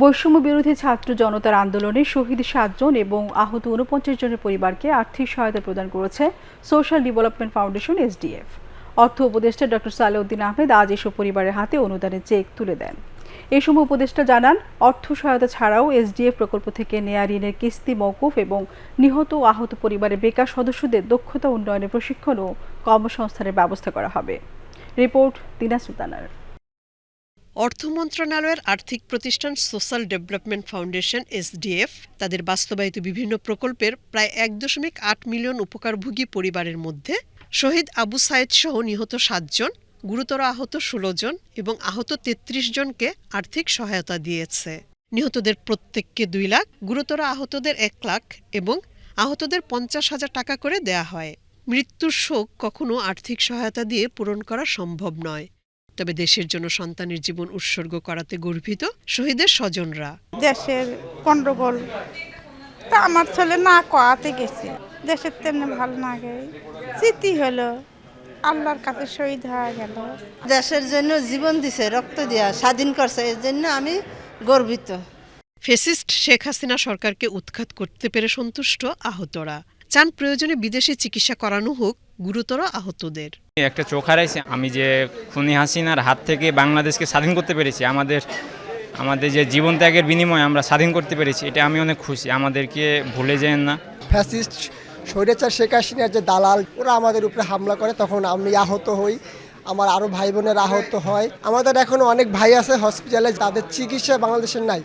বৈষম্য বিরোধী ছাত্র জনতার আন্দোলনে শহীদ সাতজন এবং আহত উনপঞ্চাশ জনের পরিবারকে আর্থিক সহায়তা প্রদান করেছে সোশ্যাল ডেভেলপমেন্ট ফাউন্ডেশন, এসডিএফ। অর্থ উপদেষ্টা ডক্টর সালেউদ্দিন আহমেদ আজ এসব পরিবারের হাতে অনুদানের চেক তুলে দেন। এ সময় উপদেষ্টা জানান, অর্থ সহায়তা ছাড়াও এসডিএফ প্রকল্প থেকে নেয়া ঋণের কিস্তি, মওকুফ এবং নিহত ও আহত পরিবারের বেকার সদস্যদের দক্ষতা উন্নয়নে প্রশিক্ষণ ও কর্মসংস্থানের ব্যবস্থা করা হবে। রিপোর্ট দিনা সুলতানার। অর্থ মন্ত্রণালয়ের আর্থিক প্রতিষ্ঠান সোশ্যাল ডেভেলপমেন্ট ফাউন্ডেশন, এসডিএফ, তাদের বাস্তবায়িত বিভিন্ন প্রকল্পের প্রায় এক দশমিক আট মিলিয়ন উপকারভোগী পরিবারের মধ্যে শহীদ আবু সায়েদ সহ নিহত সাতজন গুরুতর আহত ষোলো জন এবং আহত তেত্রিশ জনকে আর্থিক সহায়তা দিয়েছে। নিহতদের প্রত্যেককে দুই লাখ, গুরুতর আহতদের এক লাখ এবং আহতদের পঞ্চাশ হাজার টাকা করে দেয়া হয়। মৃত্যুর শোক কখনো আর্থিক সহায়তা দিয়ে পূরণ করা সম্ভব নয়। তবে দেশের জন্য সন্তানের জীবন উৎসর্গ করাতে গর্বিত শহীদের স্বজনরা। দেশের গন্ডগোল তা আমার ছেলে না কয়াতে গেছে। দেশের তেমনি ভালো না গে স্মৃতি হলো আল্লাহর কাছে শহীদ হয়ে গেল। দেশের জন্য জীবন দিছে রক্ত দিয়া স্বাধীন করছে এর জন্য আমি গর্বিত। ফেসিস্ট শেখ হাসিনা সরকারকে উৎখাত করতে পেরে সন্তুষ্ট আহতরা। চান প্রয়োজনে বিদেশে চিকিৎসা করানো হোক গুরুতর আহতদের। একটা চোখ হারাইছে। আমি যে খুনি হাসিনার হাত থেকে বাংলাদেশকে স্বাধীন করতে পেরেছি, আমাদের আমাদের যে জীবন ত্যাগের বিনিময়ে আমরা স্বাধীন করতে পেরেছি, এটা আমি অনেক খুশি। আমাদেরকে ভুলে যেন না। ফ্যাসিস্ট স্বৈরাচার শেখ হাসিনার যে দালাল, ওরা আমাদের উপরে হামলা করে, তখন আমি আহত হই। আমার আরও ভাই বোনের আহত হয়। আমাদের এখনও অনেক ভাই আছে হসপিটালে তাদের চিকিৎসা বাংলাদেশের নাই।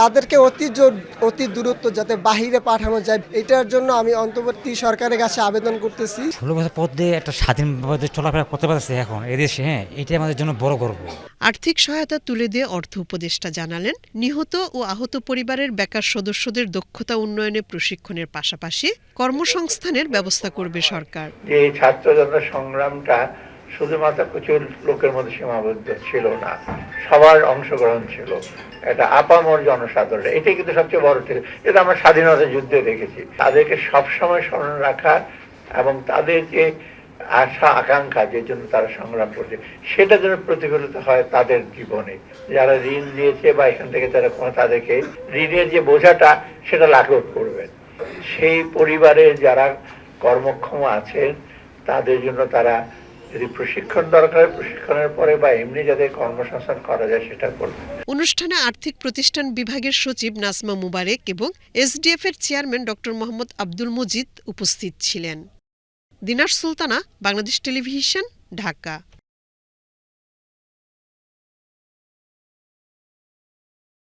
তাদেরকে অতি জোর অতি দূরত্ব যাতে বাহিরে পাঠানো যায় এটার জন্য আমি অন্তর্বর্তী সরকারের কাছে আবেদন করতেছি। ষোলো বছর পর দিয়ে একটা স্বাধীনভাবে চলাফেরা করতে পারছে এখন এদেশে হ্যাঁ এটাই আমাদের জন্য বড় গর্ব। আর্থিক সহায়তা তুলে দিয়ে অর্থ উপদেষ্টা জানালেন নিহত ও আহত পরিবারের বেকার সদস্যদের দক্ষতা উন্নয়নে প্রশিক্ষণের পাশাপাশি কর্মসংস্থানের ব্যবস্থা করবে সরকার। যে এই ছাত্র জনতার সংগ্রামটা শুধুমাত্র প্রচুর লোকের মধ্যে সীমাবদ্ধ ছিল না, সবার অংশগ্রহণ ছিল। এটা আপামর জনসাধারণ এটাই কিন্তু সবচেয়ে বড় ছিল। এটা আমরা স্বাধীনতা যুদ্ধে দেখেছি। তাদেরকে সবসময় স্মরণ রাখা এবং তাদের যে আশা, আকাঙ্ক্ষা, যে জন্য তারা সংগ্রাম করছে, সেটা যেন প্রতিফলিত হয় তাদের জীবনে। যারা ঋণ নিয়েছে বা এখান থেকে তারা তাদেরকে ঋণের যে বোঝাটা, সেটা লাঘব করবেন সেই পরিবারের যারা কর্মক্ষম আছেন, তাদের জন্য তারা অনুষ্ঠানে আর্থিক প্রতিষ্ঠান বিভাগের সচিব নাসমা মুবারেক এবং এসডিএফ এর চেয়ারম্যান ডক্টর মোহাম্মদ আব্দুল মজিদ উপস্থিত ছিলেন। দিনার সুলতানা, বাংলাদেশ টেলিভিশন, ঢাকা।